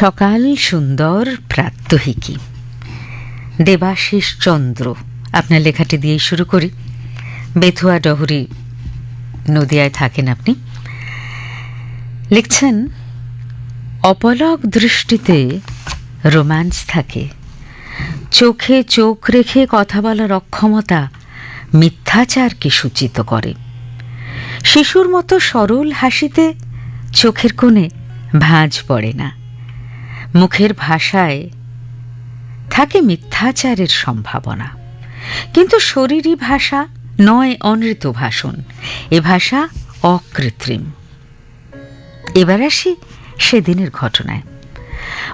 সকাল সুন্দর প্রাত্যহিকী। দেবাশিস চন্দ্র, আপনার লেখাটি দিয়েই শুরু করি। বেথুয়া ডহরি নদিয়ায় থাকেন আপনি। লিখছেন, অপলক দৃষ্টিতে রোম্যান্স থাকে। চোখে চোখ রেখে কথা বলার অক্ষমতা মিথ্যাচারকে সূচিত করে? শিশুর মতো সরল হাসিতে চোখের কোণে ভাঁজ পড়ে না। মুখের ভাষায় থাকে মিথ্যাচারের সম্ভাবনা। কিন্তু শরীরী ভাষা নয় অনৃত ভাষণ, এ ভাষা অকৃত্রিম। এবার আসি সেদিনের ঘটনায়।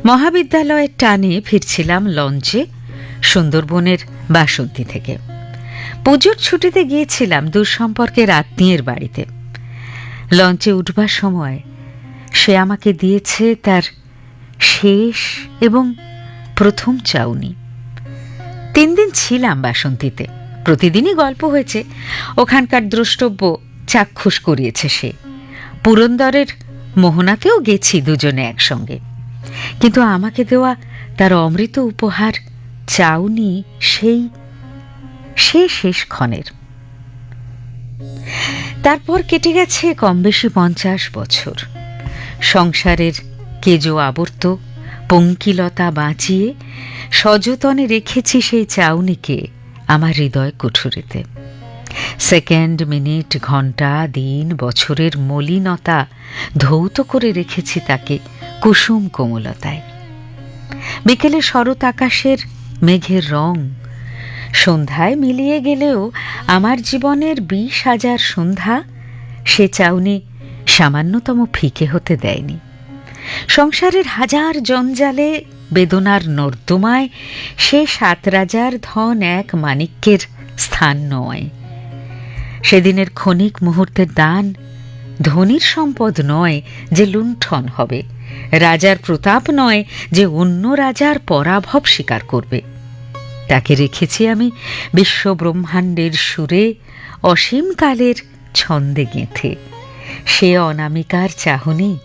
মহাবিদ্যালয়ের টানে ফিরছিলাম লঞ্চে, সুন্দরবনের বাসন্তী থেকে। পুজোর ছুটিতে গিয়েছিলাম সম্পর্কের আত্মীয়ের বাড়িতে। লঞ্চে উঠবার সময় সে আমাকে দিয়েছে তার শেষ এবং প্রথম চাউনি। তিন দিন ছিলাম বাসন্তীতে। প্রতিদিনই গল্প হয়েছে। ওখানকার দ্রষ্টব্য চাক্ষুষ করিয়েছে সে। পুরন্দরের মোহনাতেও গেছি দুজনে একসঙ্গে। কিন্তু আমাকে দেওয়া তার অমৃত উপহার চাউনি সেই, সে শেষ ক্ষণের। তারপর কেটে গেছে কম বেশি পঞ্চাশ বছর। সংসারের কেজো আবর্ত, পঙ্কিলতা বাঁচিয়ে সযতনে রেখেছি সেই চাউনিকে আমার হৃদয় কুঠুরিতে। সেকেন্ড মিনিট ঘণ্টা দিন, বছরের মলিনতা ধৌত করে রেখেছি তাকে কুসুম কোমলতায়। বিকেলে শরৎ আকাশের মেঘের রং, সন্ধ্যায় মিলিয়ে গেলেও আমার জীবনের বিশ হাজার সন্ধ্যা সে চাউনি সামান্যতম ফিকে হতে দেয়নি। সংসারের হাজার জঞ্জালে, বেদনার নর্দমায়, সে সাত রাজার ধন এক মানিক্যের স্থান নয়। সেদিনের ক্ষণিক মুহূর্তের দান ধনির সম্পদ নয় যে লুণ্ঠন হবে, রাজার প্রতাপ নয় যে অন্য রাজার পরাভব স্বীকার করবে। তাকে রেখেছি আমি বিশ্ব ব্রহ্মাণ্ডের সুরে অসীমকালের ছন্দে গেঁথে। সে অনামিকার চাহনি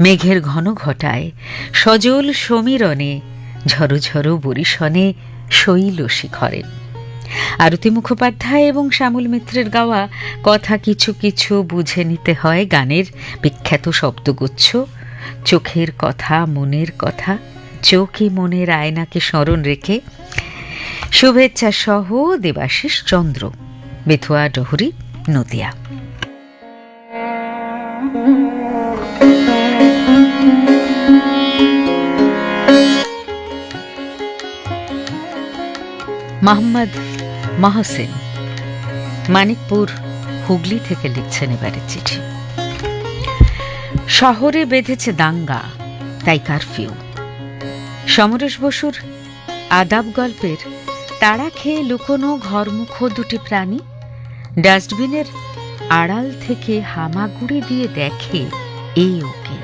মেঘের ঘন ঘটায়, সজল সমীরণে, ঝরো ঝরো বরিশনে শৈল শিখরে। আরতি মুখোপাধ্যায় এবং শ্যামল মিত্রের গাওয়া কথা কিছু কিছু বুঝে নিতে হয় গানের বিখ্যাত শব্দগুচ্ছ, চোখের কথা, মনের কথা চোখই মনের আয়নাকে স্মরণ রেখে। শুভেচ্ছা সহ দেবাশিস চন্দ্র, বেথুয়া ডহরি, নদিয়া। মোহাম্মদ মহসেন মানিকপুর হুগলি থেকে লিখছেন এবারে চিঠি। শহরে বেঁধেছে দাঙ্গা, তাই কারফিউ। সমরেশ বসুর আদাব গল্পের তাড়া খেয়ে লুকোনো ঘরমুখ দুটি প্রাণী ডাস্টবিনের আড়াল থেকে হামাগুড়ি দিয়ে দেখে এই ওকে।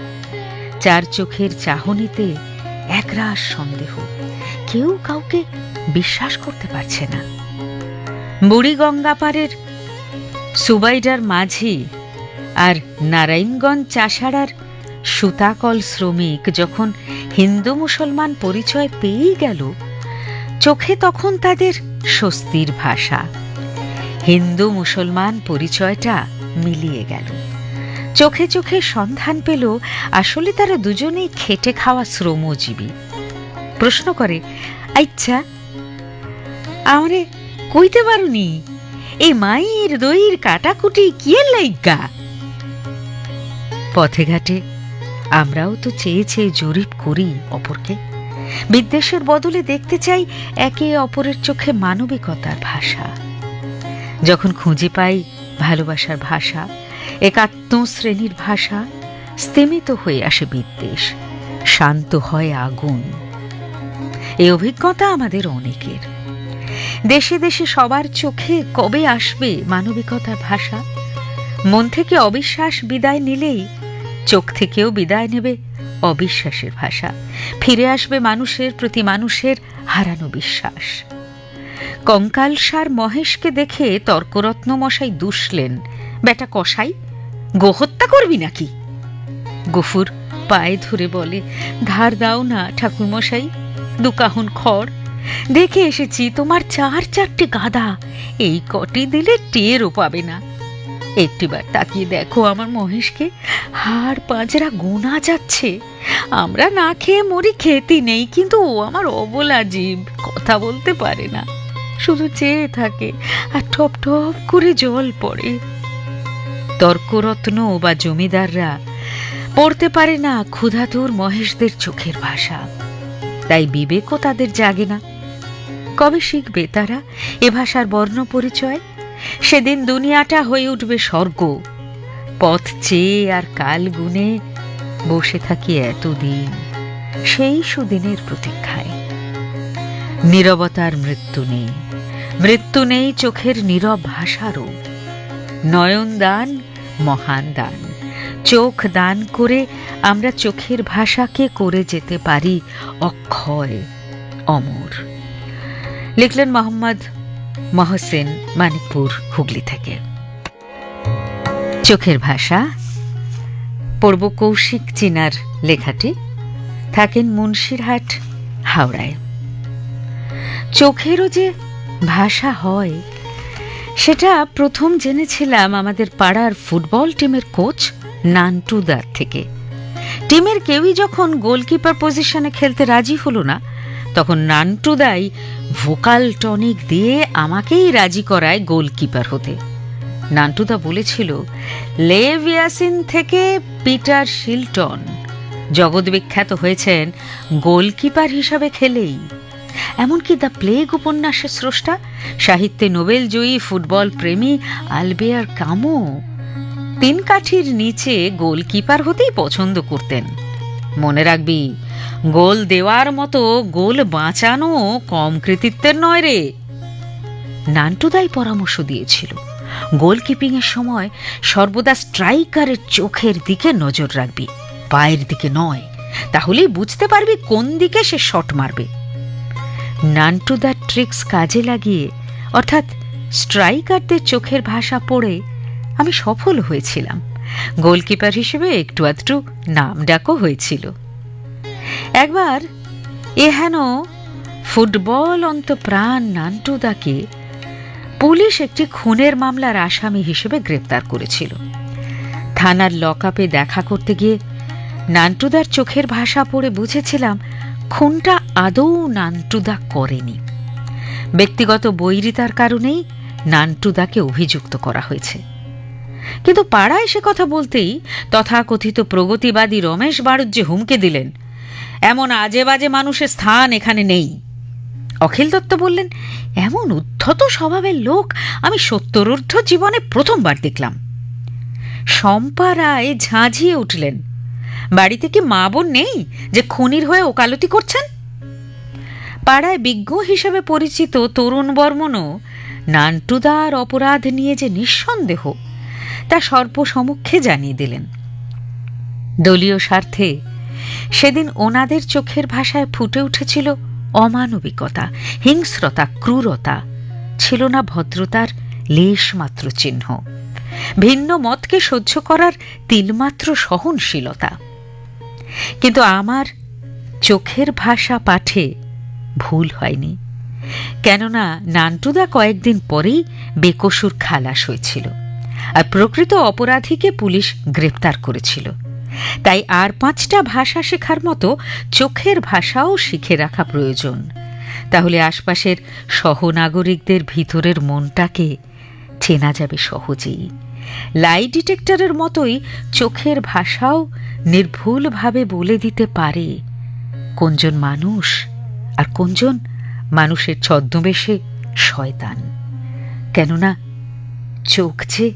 চার চোখের চাহনিতে একরাশ সন্দেহ। কেউ কাউকে বিশ্বাস করতে পারছে না। বুড়ি গঙ্গাপাড়ের সুবাইডার মাঝি আর নারায়ণগঞ্জ চাষাড়ার সুতাকল শ্রমিক যখন হিন্দু মুসলমান পরিচয় পেয়েই গেল, চোখে তখন তাদের স্বস্তির ভাষা। হিন্দু মুসলমান পরিচয়টা মিলিয়ে গেল। চোখে চোখে সন্ধান পেল, আসলে তারা দুজনেই খেটে খাওয়া শ্রমজীবী। প্রশ্ন করে আচ্ছা আমারে কইতে পারুনি এই মায়ের দইয়ের কাটাকুটি কিয়ের লাইগা? পথে ঘাটে আমরাও তো চেয়ে চেয়ে জরিপ করি অপরকে। বিদ্বেষের বদলে দেখতে চাই একে অপরের চোখে মানবিকতার ভাষা। যখন খুঁজে পাই ভালোবাসার ভাষা একাত্ম শ্রেণির ভাষা স্তেমিত হয়ে আসে বিদ্বেষ। শান্ত হয় আগুন। এই অভিজ্ঞতা আমাদের অনেকের। দেশে দেশে সবার চোখে কবে আসবে মানবিকতার ভাষা? মন থেকে অবিশ্বাস বিদায় নিলেই চোখ থেকেও বিদায় নেবে অবিশ্বাসের ভাষা। ফিরে আসবে মানুষের প্রতি মানুষের হারানো বিশ্বাস। কঙ্কালসার মহেশকে দেখে তর্করত্ন মশাই দুষলেন, বেটা কষাই গোহত্যা করবি নাকি? গফুর পায়ে ধরে বলে, ধার দাও না, ঠাকুরমশাই। দুকাহন খড়। দেখে এসেছি তোমার চার চারটে গাদা এই কটি দিলে টেরও পাবে না। একটিবার তাকিয়ে দেখো আমার মহেশকে। হাড় পাঁজরা গোনা যাচ্ছে। আমরা না খেয়ে মরি খেতি নেই, কিন্তু ও আমার অবলা জীব। কথা বলতে পারে না। শুধু চেয়ে থাকে আর টপ টপ করে জল পড়ে। তর্করত্ন বা জমিদাররা পড়তে পারে না ক্ষুধাতুর মহেশদের চোখের ভাষা। তাই বিবেকও তাদের জাগে না। কবে শিখবে তারা এ ভাষার বর্ণ পরিচয়? সেদিন দুনিয়াটা হয়ে উঠবে স্বর্গ। পথ চেয়ে আর কাল গুনে বসে থাকি এতদিন সেই সুদিনের প্রতীক্ষায়। নীরবতার মৃত্যু নেই। মৃত্যু নেই চোখের নীরব ভাষারও। নয়ন দান মহান দান। চোখ দান করে আমরা চোখের ভাষাকে করে যেতে পারি, অক্ষয় অমর। লিখলেন মোহাম্মদ মহসেন মানিকপুর, হুগলি থেকে। চোখের ভাষা পড়ব কৌশিক চিনার লেখাটি থাকেন মুন্সিরহাট, হাওড়ায়। চোখেরও যে ভাষা হয় সেটা প্রথম জেনেছিলাম আমাদের পাড়ার ফুটবল টিমের কোচ নান্টুদার থেকে। টিমের কেউই যখন গোলকিপার পজিশনে খেলতে রাজি হলো না, তখন নান্টুদাই ভোকাল টনিক দিয়ে আমাকেই রাজি করায় গোলকিপার হতে। নান্টুদা বলেছিল লেভিয়াসিন থেকে পিটার শিলটন। জগৎ বিখ্যাত হয়েছেন গোলকিপার হিসাবে খেলেই। এমনকি দ্য প্লেগ উপন্যাসের স্রষ্টা, সাহিত্যে নোবেল জয়ী ফুটবল প্রেমী আলবেয়ার কামো তিন কাঠির নিচে গোলকিপার হতেই পছন্দ করতেন। মনে রাখবি, গোল দেওয়ার মতো গোল বাঁচানো কম কৃতিত্বের নয় রে। নান্টুদাই পরামর্শ দিয়েছিল গোলকিপিং এর সময় সর্বদা স্ট্রাইকারের চোখের দিকে নজর রাখবি, পায়ের দিকে নয়, তাহলেই বুঝতে পারবি কোন দিকে সে শট মারবে। নান্টুদার ট্রিক্স কাজে লাগিয়ে, অর্থাৎ স্ট্রাইকারদের চোখের ভাষা পড়ে আমি সফল হয়েছিলাম। গোলকিপার হিসেবে একটু আধটু নাম ডাকও হয়েছিল। একবার এহেন ফুটবল অন্ত প্রাণ নান্টুদাকে পুলিশ একটি খুনের মামলার আসামি হিসেবে গ্রেপ্তার করেছিল। থানার লকআপে দেখা করতে গিয়ে নান্টুদার চোখের ভাষা পড়ে বুঝেছিলাম খুনটা আদৌ নান্টুদা করেনি। ব্যক্তিগত বৈরিতার কারণেই নান্টুদাকে অভিযুক্ত করা হয়েছে। কিন্তু পাড়ায় সে কথা বলতেই তথাকথিত প্রগতিবাদী রমেশ বাড়ুজ্যে হুমকে দিলেন, এমন আজে বাজে মানুষের স্থান এখানে নেই। অখিল দত্ত বললেন, এমন উদ্ধত স্বভাবের লোক আমি সত্তরূর্ধ্ব জীবনে প্রথমবার দেখলাম। শম্পা রায় ঝাঁঝিয়ে উঠলেন বাড়িতে কি মা বোন নেই যে খুনির হয়ে ওকালতি করছেন? পাড়ায় বিজ্ঞ হিসেবে পরিচিত তরুণ বর্মনও নান্টুদার অপরাধ নিয়ে যে নিঃসন্দেহ, তা সর্বসমক্ষে জানিয়ে দিলেন। দলীয় স্বার্থে সেদিন ওনাদের চোখের ভাষায় ফুটে উঠেছিল অমানবিকতা, হিংস্রতা, ক্রূরতা, ছিল না ভদ্রতার লেশমাত্র চিহ্ন। ভিন্ন মতকে সহ্য করার তিলমাত্র সহনশীলতা। কিন্তু আমার চোখের ভাষা পাঠে ভুল হয়নি। কেননা নান্টুদা কয়েকদিন পরেই বেকসুর খালাস হয়েছিল আর প্রকৃত অপরাধীকে পুলিশ গ্রেপ্তার করেছিল। তাই আর পাঁচটা ভাষা শেখার মতো চোখের ভাষাও শিখে রাখা প্রয়োজন। তাহলে আশপাশের সহনাগরিকদের ভিতরের মনটাকে চেনা যাবে সহজেই। লাই ডিটেক্টরের মতোই চোখের ভাষাও নির্ভুলভাবে বলে দিতে পারে কোনজন মানুষ আর কোনজন মানুষের ছদ্মবেশে শয়তান। কেননা চোখ যে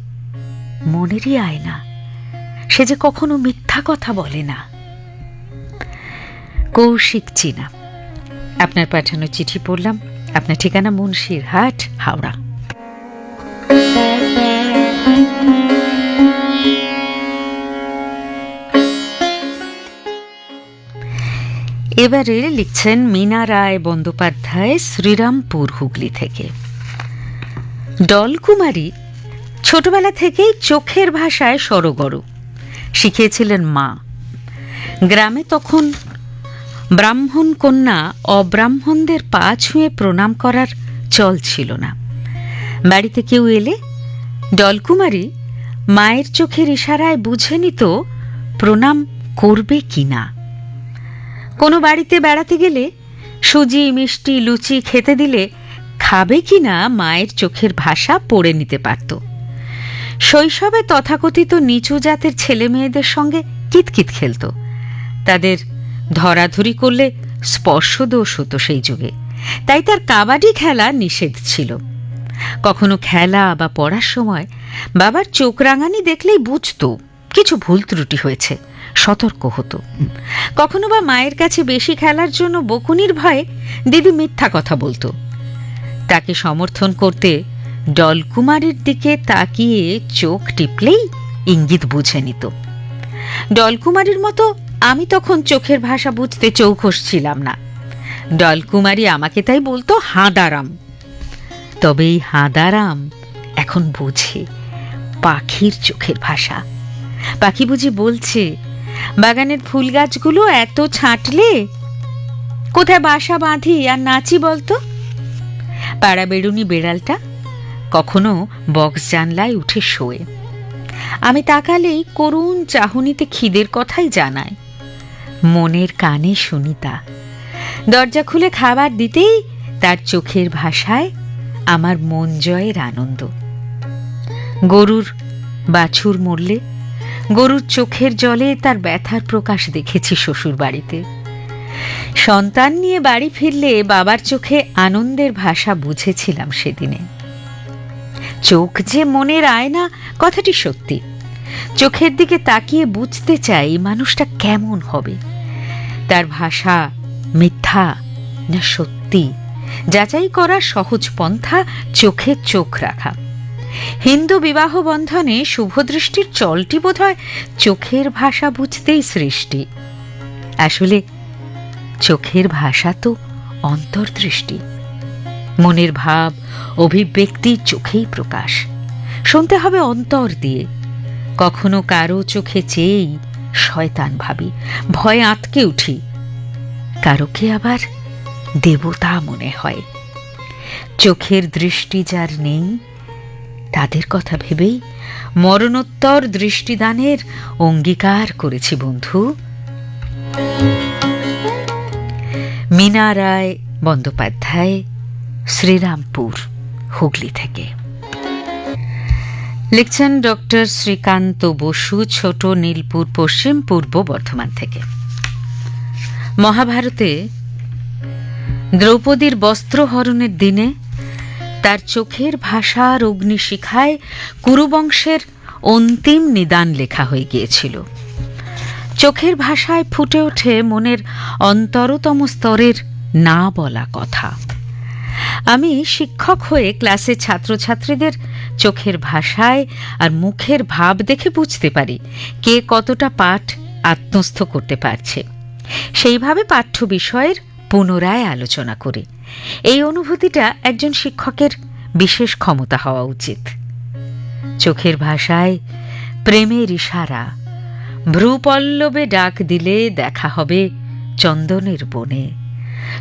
মনেরই আয় না সে যে কখনো মিথ্যা কথা বলে না। কৌশিক চীনা, আপনার পাঠানো চিঠি পড়লাম। আপনার ঠিকানা মুন্সির হাট হাওড়া। এবারে লিখছেন মীনা রায় বন্দ্যোপাধ্যায় শ্রীরামপুর হুগলি থেকে। ডলকুমারী ছোটবেলা থেকেই চোখের ভাষায় সরগরু, শিখিয়েছিলেন মা। গ্রামে তখন ব্রাহ্মণ কন্যা অব্রাহ্মণদের পা ছুঁয়ে প্রণাম করার চল ছিল না। বাড়িতে কেউ এলে ডলকুমারী মায়ের চোখের ইশারায় বুঝে নিত প্রণাম করবে কি না। কোনো বাড়িতে বেড়াতে গেলে সুজি, মিষ্টি, লুচি খেতে দিলে খাবে কি না মায়ের চোখের ভাষা পড়ে নিতে পারত। শৈশবে তথাকথিত নিচু জাতের ছেলে মেয়েদের সঙ্গে কিতকিত খেলত। তাদের ধরাধরি করলে স্পর্শ দোষ হতো সেই যুগে। তাই তার কাবাডি খেলা নিষেধ ছিল। কখনো খেলা বা পড়ার সময় বাবার চোখ রাঙানি দেখলেই বুঝতো কিছু ভুল ত্রুটি হয়েছে, সতর্ক হতো। কখনো বা মায়ের কাছে বেশি খেলার জন্য বকুনির ভয়ে দিদি মিথ্যা কথা বলতো। তাকে সমর্থন করতে ডলকুমারীর দিকে তাকিয়ে চোখ টিপলেই ইঙ্গিত বুঝে নিত। ডলকুমারীর মতো আমি তখন চোখের ভাষা বুঝতে চৌখস ছিলাম না। ডলকুমারী আমাকে তাই বলতো হাঁদারাম। তবে এই হাঁদারাম। এখন বুঝে পাখির চোখের ভাষা। পাখি বুঝি বলছে, বাগানের ফুল গাছগুলো এত ছাঁটলে কোথায় বাসা বাঁধি, আর নাচি বলতো? পাড়া বেড়ুনি বেড়ালটা কখনো বক্স জানলায় উঠে শোয়ে। আমি তাকালেই করুণ চাহনিতে খিদের কথাই জানায়। মনের কানে শুনি তা দরজা খুলে খাবার দিতেই তার চোখের ভাষায় আমার মন জয়ের আনন্দ। গরুর বাছুর মরলে, গরুর চোখের জলে তার ব্যথার প্রকাশ দেখেছি শ্বশুর বাড়িতে সন্তান নিয়ে বাড়ি ফিরলে বাবার চোখে আনন্দের ভাষা বুঝেছিলাম সেদিনে। চোখ যে মনের আয়না, কথাটি সত্যি। চোখের দিকে তাকিয়ে বুঝতে চাই মানুষটা কেমন হবে। তার ভাষা মিথ্যা না সত্যি? যাচাই করার সহজ পন্থা চোখে চোখ রাখা। হিন্দু বিবাহ বন্ধনে শুভদৃষ্টির চলটি বোধ হয় চোখের ভাষা বুঝতেই সৃষ্টি। আসলে চোখের ভাষা তো অন্তর্দৃষ্টি। মনের ভাব, অভিব্যক্তি চোখেই প্রকাশ। শুনতে হবে অন্তর দিয়ে। কখনো কারও চোখে চেয়েই শয়তান ভাবি, ভয়ে আটকে উঠি। কারোকে আবার দেবতা মনে হয়। চোখের দৃষ্টি যার নেই, তাদের কথা ভেবেই মরণোত্তর দৃষ্টিদানের অঙ্গীকার করেছি বন্ধু। মীনা রায় বন্দ্যোপাধ্যায়, শ্রীরামপুর, হুগলি থেকে। লিখছেন ডক্টর শ্রীকান্ত বসু, ছোট নীলপুর, পশ্চিম পূর্ব বর্ধমান থেকে। মহাভারতে দ্রৌপদীর বস্ত্রহরণের দিনে তার চোখের ভাষার অগ্নিশিখায় কুরুবংশের অন্তিম নিদান লেখা হয়ে গিয়েছিল। চোখের ভাষায় ফুটে ওঠে মনের অন্তরতম স্তরের না বলা কথা। আমি শিক্ষক হয়ে ক্লাসে ছাত্রছাত্রীদের চোখের ভাষায় আর মুখের ভাব দেখে বুঝতে পারি কে কতটা পাঠ আত্মস্থ করতে পারছে। সেইভাবে পাঠ্য বিষয়ের পুনরায় আলোচনা করি। এই অনুভূতিটা একজন শিক্ষকের বিশেষ ক্ষমতা হওয়া উচিত। চোখের ভাষায়, প্রেমের ইশারা, ভ্রুপল্লবে ডাক দিলে দেখা হবে চন্দনের বনে।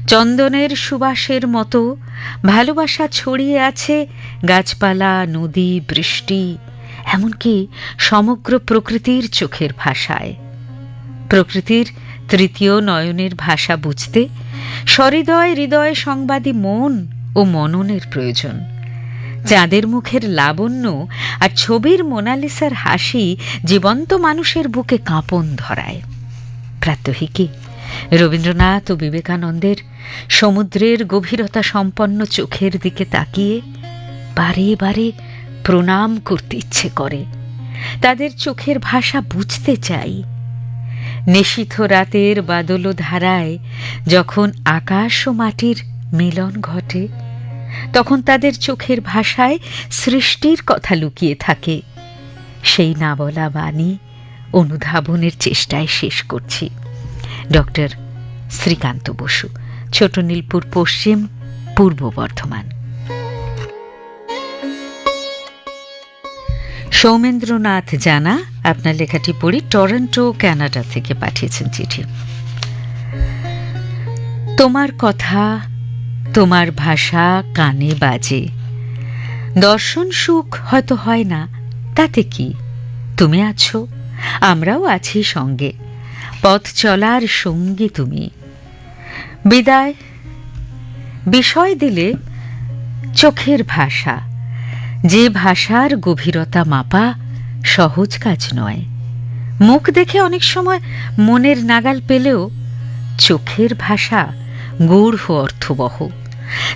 চন্দনের সুবাসের মতো ভালোবাসা ছড়িয়ে আছে গাছপালা, নদী, বৃষ্টি, এমনকি সমগ্র প্রকৃতির চোখের ভাষায়। প্রকৃতির তৃতীয় নয়নের ভাষা বুঝতে সহৃদয় হৃদয় সংবাদী মন ও মননের প্রয়োজন। চাঁদের মুখের লাবণ্য আর ছবির মোনালিসার হাসি জীবন্ত মানুষের বুকে কাঁপন ধরায়। প্রাত্যহিকী রবীন্দ্রনাথ ও বিবেকানন্দের সমুদ্রের গভীরতা সম্পন্ন চোখের দিকে তাকিয়ে বারে বারে প্রণাম করতে ইচ্ছে করে। তাদের চোখের ভাষা বুঝতে চাই। নিশীথ রাতের বাদল ধারায় যখন আকাশ ও মাটির মিলন ঘটে, তখন তাদের চোখের ভাষায় সৃষ্টির কথা লুকিয়ে থাকে। সেই না বলা বাণী অনুধাবনের চেষ্টায় শেষ করছি। ডক্টর শ্রীকান্ত বসু ছোট নীলপুর পশ্চিম, পূর্ব বর্ধমান। সৌমেন্দ্রনাথ জানা আপনার লেখাটি পড়ি টরন্টো কানাডা থেকে পাঠিয়েছেন চিঠি। তোমার কথা, তোমার ভাষা কানে বাজে। দর্শন সুখ হয়তো হয় না, তাতে কি? তুমি আছো, আমরাও আছি সঙ্গে। পথ চলার সঙ্গী তুমি। বিদায়। বিষয় দিলে চোখের ভাষা। যে ভাষার গভীরতা মাপা সহজ কাজ নয়। মুখ দেখে অনেক সময় মনের নাগাল পেলেও চোখের ভাষা গূঢ় অর্থবহ।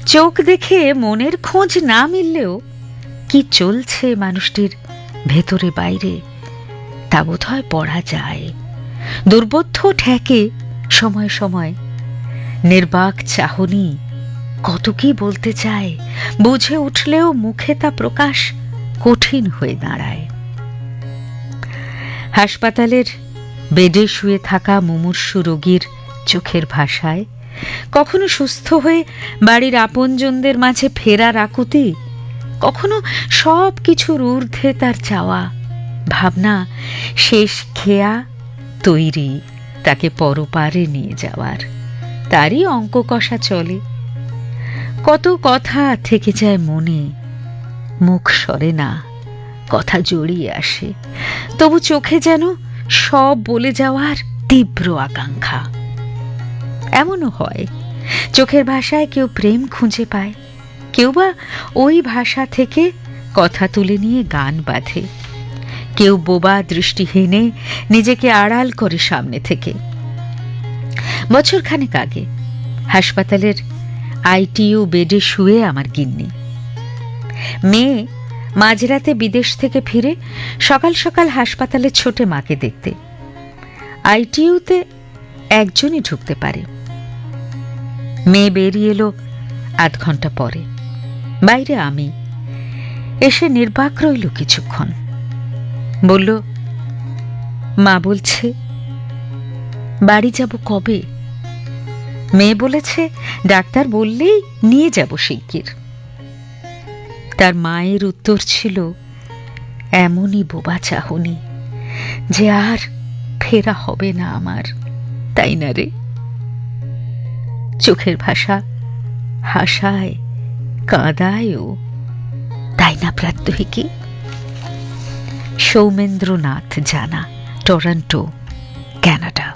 চোখ দেখে মনের খোঁজ না মিললেও কি চলছে মানুষটির ভেতরে বাইরে, তা বোধহয় পড়া যায়। দুর্বোধ্য ঠেকে সময় সময় নির্বাক চাহনি কত কি বলতে চায়, বুঝে উঠলেও মুখে তা প্রকাশ কঠিন হয়ে দাঁড়ায়। হাসপাতালের বেডে শুয়ে থাকা মুমূর্ষু রোগীর চোখের ভাষায়, কখনো সুস্থ হয়ে বাড়ির আপনজনদের মাঝে ফেরার আকুতি, কখনো সব কিছুর ঊর্ধ্বে তার চাওয়া, ভাবনা, শেষ খেয়া তৈরি, তাকে পরপারে নিয়ে যাওয়ার। তারই অঙ্ক কষা চলে। কত কথা থেকে যায় মনে, মুখ সরে না। কথা জড়িয়ে আসে। তবু চোখে যেন সব বলে যাওয়ার তীব্র আকাঙ্ক্ষা। এমনও হয়, চোখের ভাষায় কেউ প্রেম খুঁজে পায়, কেউ বা ওই ভাষা থেকে কথা তুলে নিয়ে গান বাঁধে, কেউ বোবা দৃষ্টিহীনে নিজেকে আড়াল করে সামনে থেকে। বছর খানেক আগে হাসপাতালের আইটিইউ বেডে শুয়ে আমার গিন্নি। মেয়ে মাঝরাতে বিদেশ থেকে ফিরে সকাল সকাল হাসপাতালে ছোটে মাকে দেখতে। আইটিইউতে একজনই ঢুকতে পারে। মেয়ে বেরিয়ে এলো আধ ঘণ্টা পরে। বাইরে আমি। এসে নির্বাক রইল কিছুক্ষণ। বলল, মা বলছে, বাড়ি যাব কবে? মেয়ে বলেছে, ডাক্তার বললেই নিয়ে যাব শিগগির। তার মায়ের উত্তর ছিল, এমনই বোবা চাহনি, যে আর ফেরা হবে না আমার, তাই না রে? চোখের ভাষা হাসায় কাঁদায়ও তাই না প্রাত্যহিকী Soumendranath Jana, Toronto, Canada.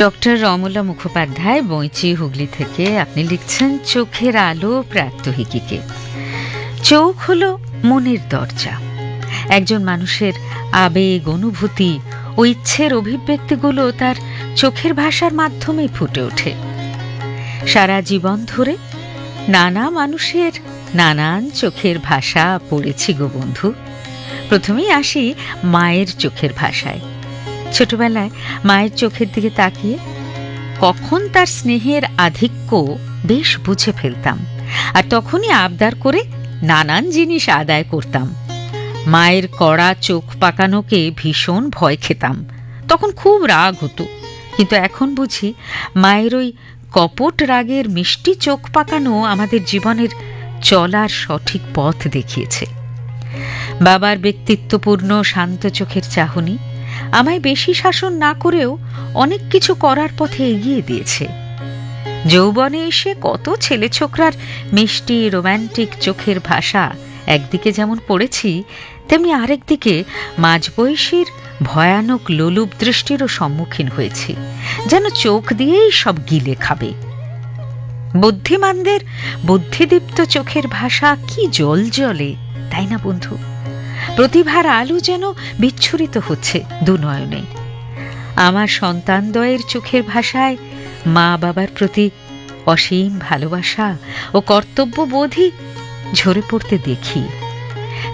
Doctor Ramala Mukhopadhyay, Boinchi Hooghly থেকে আপনি লিখছেন, চোখের আলো প্রাত্যহিকীকে। চোখ হলো মনের দরজা। একজন মানুষের আবেগ, অনুভূতি ও ইচ্ছের অভিব্যক্তিগুলো তার চোখের ভাষার মাধ্যমে ফুটে ওঠে। সারা জীবন ধরে নানা মানুষের নানান চোখের ভাষা পড়েছি গো বন্ধু। প্রথমেই আসি মায়ের চোখের ভাষায়। ছোটবেলায় মায়ের চোখের দিকে তাকিয়ে কখন তার স্নেহের আধিক্য বেশ বুঝে ফেলতাম আর তখনই আবদার করে নানান জিনিস আদায় করতাম। মায়ের কড়া চোখ পাকানোকে ভীষণ ভয় খেতাম। তখন খুব রাগ হতো। কিন্তু এখন বুঝি মায়ের ওই কপট রাগের মিষ্টি চোখ পাকানো আমাদের জীবনের চলার সঠিক পথ দেখিয়েছে। বাবার ব্যক্তিত্বপূর্ণ শান্ত চোখের চাহনি আমায় বেশি শাসন না করেও অনেক কিছু করার পথে এগিয়ে দিয়েছে। যৌবনে এসে কত ছেলে ছোকরার মিষ্টি, রোম্যান্টিক চোখের ভাষা একদিকে যেমন পড়েছি, তেমনি আরেকদিকে মাঝবয়সীর ভয়ানক লোলুপ দৃষ্টিরও সম্মুখীন হয়েছি, যেন চোখ দিয়েই সব গিলে খাবে। বুদ্ধিমানদের বুদ্ধিদীপ্ত চোখের ভাষা কি জল জলে তাই না বন্ধু? প্রতিভার আলো যেন বিচ্ছুরিত হচ্ছে দুনয়নে। আমার সন্তানদ্বয়ের চোখের ভাষায় মা বাবার প্রতি অসীম ভালোবাসা ও কর্তব্যবোধই ঝরে পড়তে দেখি।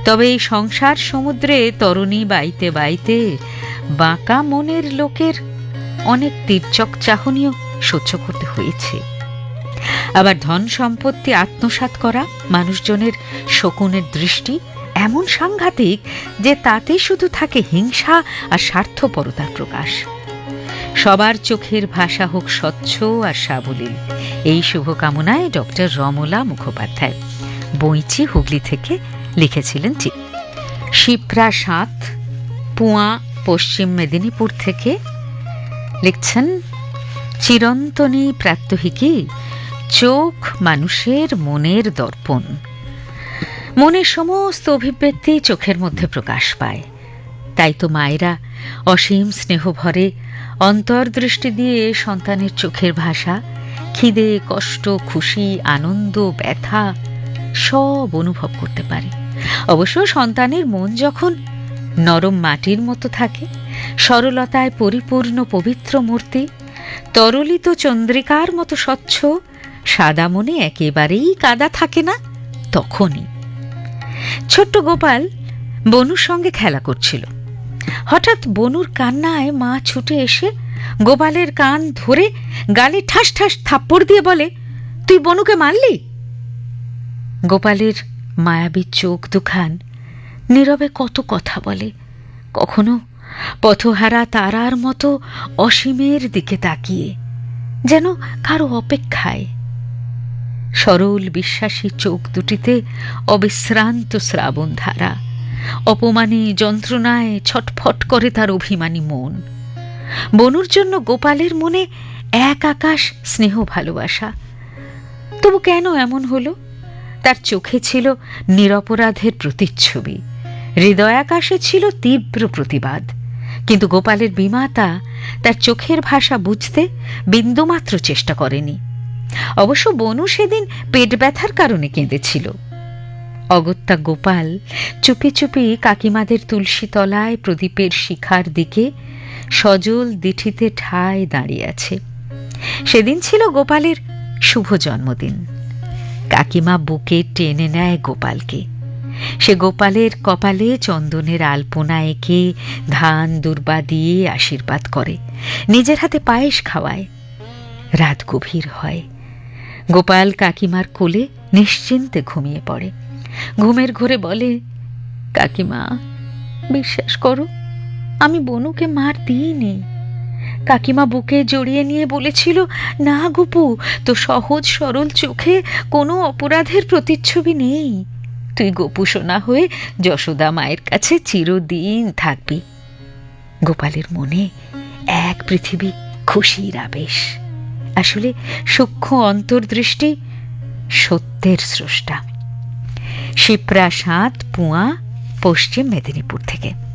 তবে এই সংসার সমুদ্রে তরণী বাইতে বাইতে বাঁকা মনের লোকের অনেক তীর্চক চাহনিও সহ্য করতে হয়েছে। আবার ধন সম্পত্তি আত্মসাৎ করা মানুষজনের শকুনের দৃষ্টি এমন সাংঘাতিক যে তাতে শুধু থাকে হিংসা আর স্বার্থপরতার প্রকাশ। সবার চোখের ভাষা হোক স্বচ্ছ আর সাবলীল। এই শুভকামনায় ডক্টর রমলা মুখোপাধ্যায়। বইচি হুগলি থেকে লিখেছিলেন শিপ্রা সাত, পুয়া, পশ্চিম মেদিনীপুর থেকে লিখছেন, চিরন্তনী প্রাত্যহিকী চোখ মানুষের মনের দর্পণ। মনের সমস্ত অভিব্যক্তি চোখের মধ্যে প্রকাশ পায়। তাই তো মায়েরা অসীম স্নেহ ভরে অন্তর্দৃষ্টি দিয়ে সন্তানের চোখের ভাষা, খিদে, কষ্ট, খুশি, আনন্দ, ব্যথা সব অনুভব করতে পারে। অবশ্য সন্তানের মন যখন নরম মাটির মতো থাকে, সরলতায় পরিপূর্ণ পবিত্র মূর্তি, তরলিত চন্দ্রিকার মতো স্বচ্ছ, সাদা মনে একেবারেই কাদা থাকে না, তখনই ছোট্ট গোপাল বনুর সঙ্গে খেলা করছিল। হঠাৎ বনুর কান্নায় মা ছুটে এসে গোপালের কান ধরে গালে ঠাস ঠাস থাপ্পড় দিয়ে বলে, তুই বনুকে মারলি? গোপালের মায়াবী চোখ দুখান নীরবে কত কথা বলে। কখনো পথহারা তারার মতো অসীমের দিকে তাকিয়ে, যেন কারও অপেক্ষায় সরল বিশ্বাসী চোখ দুটিতে অবিশ্রান্ত শ্রাবণ ধারা। অপমানে যন্ত্রণায় ছটফট করে তার অভিমানী মন। বনুর জন্য গোপালের মনে এক আকাশ স্নেহ ভালোবাসা। তবু কেন এমন হলো? তার চোখে ছিল নিরপরাধের প্রতিচ্ছবি। হৃদয়াকাশে ছিল তীব্র প্রতিবাদ। কিন্তু গোপালের বিমাতা তার চোখের ভাষা বুঝতে বিন্দুমাত্র চেষ্টা করেনি। অবশ্য বনু সেদিন পেট ব্যথার কারণে কেঁদেছিল। অগত্যা গোপাল চুপি চুপি কাকিমাদের তুলসী তলায় প্রদীপের শিখার দিকে সজল দিঠিতে ঠায় দাঁড়িয়ে আছে। সেদিন ছিল গোপালের শুভ জন্মদিন। কাকিমা বুকে টেনে নেয় গোপালকে। সে গোপালের কপালে চন্দনের আলপনা এঁকে ধান, দুর্বা দিয়ে আশীর্বাদ করে। নিজের হাতে পায়েস খাওয়ায়। রাত গভীর হয়। গোপাল কাকিমার কোলে নিশ্চিন্তে ঘুমিয়ে পড়ে। ঘুমের ঘোরে বলে, কাকিমা, বিশ্বাস করো, আমি বনুকে মার দিইনি। কাকিমা বুকে জড়িয়ে নিয়ে বলেছিল, না গোপু, তো সহজ সরল চোখে কোনো অপরাধের প্রতিচ্ছবি নেই। তুই গোপু সোনা হয়ে যশোদা মায়ের কাছে চিরদিন থাকবি। গোপালের মনে এক পৃথিবী খুশির আবেশ। আসলে সূক্ষ্ম অন্তর্দৃষ্টি সত্যের স্রষ্টা। শিপ্রা সাত পুয়া পশ্চিম মেদিনীপুর থেকে।